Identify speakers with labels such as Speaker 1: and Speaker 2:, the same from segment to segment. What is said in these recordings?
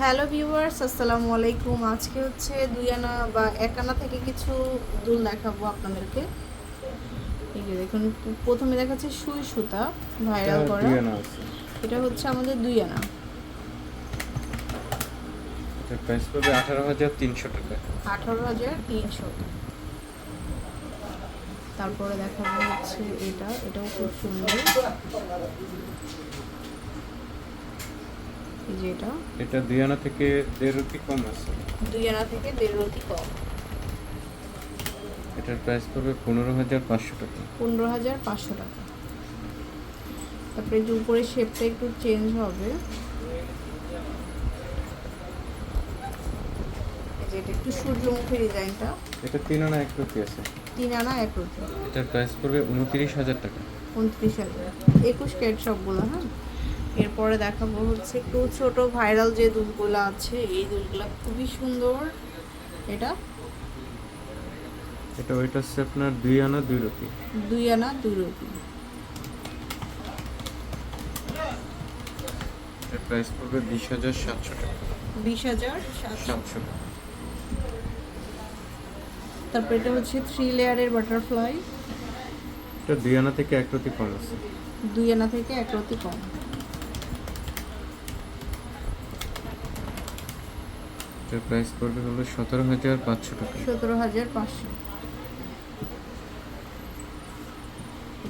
Speaker 1: Hello viewers আসসালামু আলাইকুম। আজকে হচ্ছে দুই আনা বা এক আনা থেকে কিছু দুল দেখাবো আপনাদেরকে। এই যে দেখুন প্রথমে দেখাচ্ছে সুই সুতা ভাইরাল করা।
Speaker 2: আনা আছে।
Speaker 1: এটা হচ্ছে আমাদের দুই আনা
Speaker 2: প্রাইস পড়বে আঠারো হাজার তিনশো টাকা।
Speaker 1: আঠারো হাজার তিনশো। তারপরে দেখাবো হচ্ছে এটা। এটাও খুব সুন্দর। এই যে এটা?
Speaker 2: এটা দুই আনা থেকে দেড় রুপি কম আছে।
Speaker 1: দুই আনা থেকে দেড় রতি কম।
Speaker 2: এটার প্রাইস পড়বে পনেরো হাজার পাঁচশো টাকা।
Speaker 1: পনেরো হাজার পাঁচশো টাকা। তারপরে যে উপরে শেপটা একটু চেঞ্জ হবে। এটা একটু সূর্যমুখী ডিজাইনটা
Speaker 2: এটা তিন আনা এক রুপি আছে।
Speaker 1: তিন আনা এক রুপি
Speaker 2: এটার প্রাইস পড়বে উনত্রিশ হাজার টাকা।
Speaker 1: উনত্রিশ হাজার। একুশ ক্যারেট সবগুলো হ্যাঁ? এরপরে দেখাবো হচ্ছে একটু ছোট ভাইরাল যে দুলগুলো আছে এই দুলগুলো খুবই সুন্দর। এটা?
Speaker 2: এটা ওইটা হচ্ছে আপনার দুই আনা দুই রুপি।
Speaker 1: দুই আনা দুই রুপি।
Speaker 2: প্রাইস পড়বে বিশ হাজার সাতশো টাকা।
Speaker 1: বিশ হাজার সাতশো। তারপর এটা হচ্ছে থ্রি লেয়ারের বাটারফ্লাই
Speaker 2: এটা দুই আনা থেকে এক রুপি কম আছে।
Speaker 1: দুই আনা থেকে এক রতি কম।
Speaker 2: এটার প্রাইস পড়বে হলো সতেরো হাজার পাঁচশো টাকা।
Speaker 1: সতেরো হাজার পাঁচশো।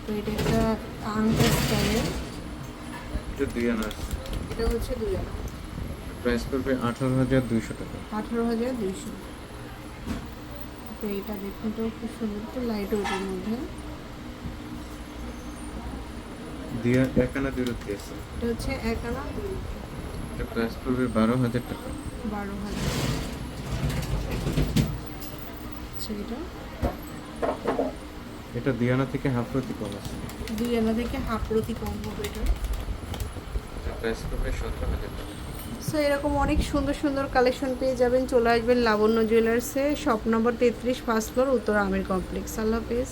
Speaker 1: তো এটা একটা স্টাইলের
Speaker 2: এটা দুই আনা
Speaker 1: এটা হচ্ছে দুই আনা
Speaker 2: প্রাইস পড়বে আঠারো হাজার দুইশো টাকা।
Speaker 1: আঠারো হাজার দুইশো। তো এটা দেখুন তো খুব সুন্দর তো লাইট ওটার মধ্যে।
Speaker 2: আ- এক আনা আছে।
Speaker 1: এটা হচ্ছে এক আনা
Speaker 2: এটা প্রাইস পড়বে বারো হাজার টাকা।
Speaker 1: বারো হাজার। আচ্ছা এটা?
Speaker 2: এটা দুই থেকে কম আছে।
Speaker 1: দুই আনা থেকে হাফ প্রতি কম হবে এটা।
Speaker 2: এটার প্রাইস পড়বে সতেরো হাজার টাকা।
Speaker 1: সো এরকম অনেক সুন্দর সুন্দর কালেকশন পেয়ে যাবেন। চলে আসবেন লাবণ্য জুয়েলার্সে শপ নম্বর তেত্রিশ ফার্স্ট ফ্লোর উত্তর আমির কমপ্লেক্স আল্লাহ হাফেজ।